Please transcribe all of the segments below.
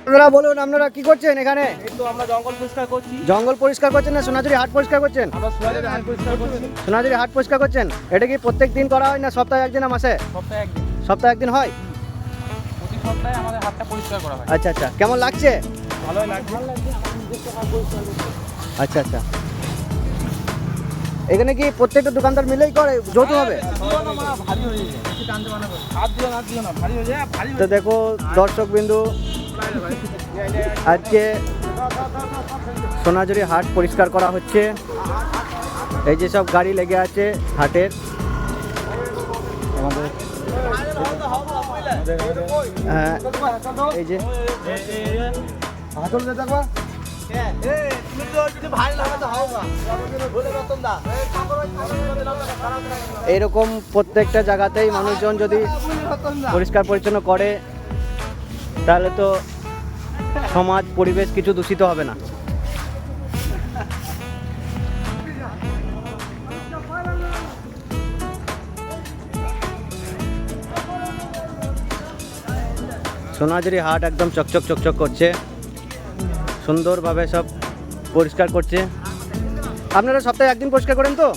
আপনারা বলুন আপনারা কি করছেন এখানে? আমরা জঙ্গল পরিষ্কার করছি। জঙ্গল পরিষ্কার করছেন না সোনাঝুরি হাট পরিষ্কার করছেন? সোনাঝুরি হাট পরিষ্কার করছেন? এটা কি প্রত্যেক দিন করা হয় না সপ্তাহে একদিন না মাসে? সপ্তাহে একদিন। সপ্তাহে একদিন হয়? প্রতি সপ্তাহে আমাদের হাটটা পরিষ্কার করা হয়। আচ্ছা আচ্ছা। কেমন লাগছে? ভালোই লাগবে। আচ্ছা আচ্ছা। এখানে কি প্রত্যেকটা দোকানদার মিলেই করে? যৌথ হবে হয়ে তো। দেখো দর্শক বিন্দু আজকে সোনাঝুরি হাট পরিষ্কার করা হচ্ছে। এই যে সব গাড়ি লেগে আছে হাটের। আমাদের হ্যাঁ, এই যে। এইরকম প্রত্যেকটা জায়গাতেই মানুষজন যদি পরিষ্কার পরিচ্ছন্ন করে তাহলে তো সমাজ পরিবেশ কিছু দূষিত হবে না। সোনাঝুরি হাট একদম চকচক চকচক করছে। সুন্দরভাবে সব পরিষ্কার করছে। আপনারা সপ্তাহে একদিন পরিষ্কার করেন তো?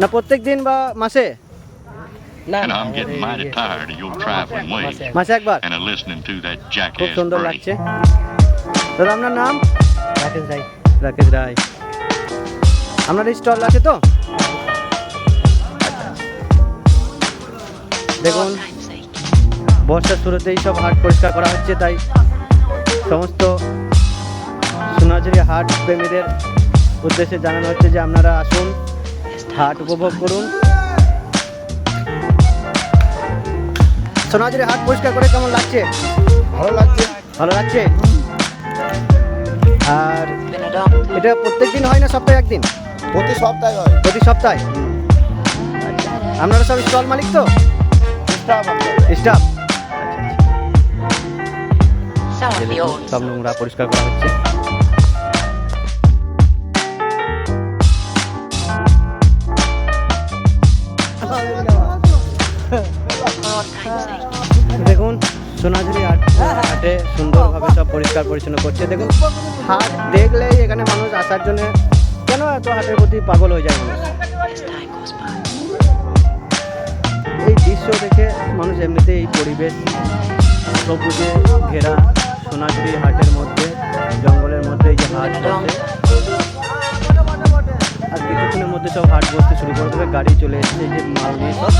না প্রত্যেক দিন বা মাসে? মাসে একবার। খুব সুন্দর লাগছে। দাদা আপনার নাম? রাকেশ রায়। রাকেশ রায়। আপনার স্টল আছে তো? দেখুন বর্ষার শুরুতেই সব হাট পরিষ্কার করা হচ্ছে তাই সমস্ত সোনাঝুরি হাট প্রেমীদের উদ্দেশ্যে জানানো হচ্ছে যে আপনারা আসুন হাট উপভোগ করুন। সোনাঝুরি হাট পরিষ্কার করে কেমন লাগছে? ভালো লাগছে। ভালো লাগছে? আর এটা প্রত্যেক দিন হয় না সপ্তাহে একদিন? প্রতি সপ্তাহে হয়। প্রতি সপ্তাহে? আপনারা সব স্টল মালিক তো? স্টাফ। সব নোংরা পরিষ্কার করা হচ্ছে। সোনাঝুরি হাট হাটে সুন্দরভাবে সব পরিষ্কার পরিচ্ছন্ন করছে। দেখুন, হাট দেখলেই এখানে মানুষ আসার জন্য কেন এত হাটের প্রতি পাগল হয়ে যায়. এই দৃশ্য দেখে মানুষ এমনিতে এই পরিবেশ, সবুজে ঘেরা সোনাঝুরি হাটের মধ্যে, জঙ্গলের মধ্যে এই যে হাট আর কিছুক্ষণের মধ্যে সব হাট বসতে শুরু করে দেবে, গাড়ি চলে এসছে যে মাল নিয়ে সব।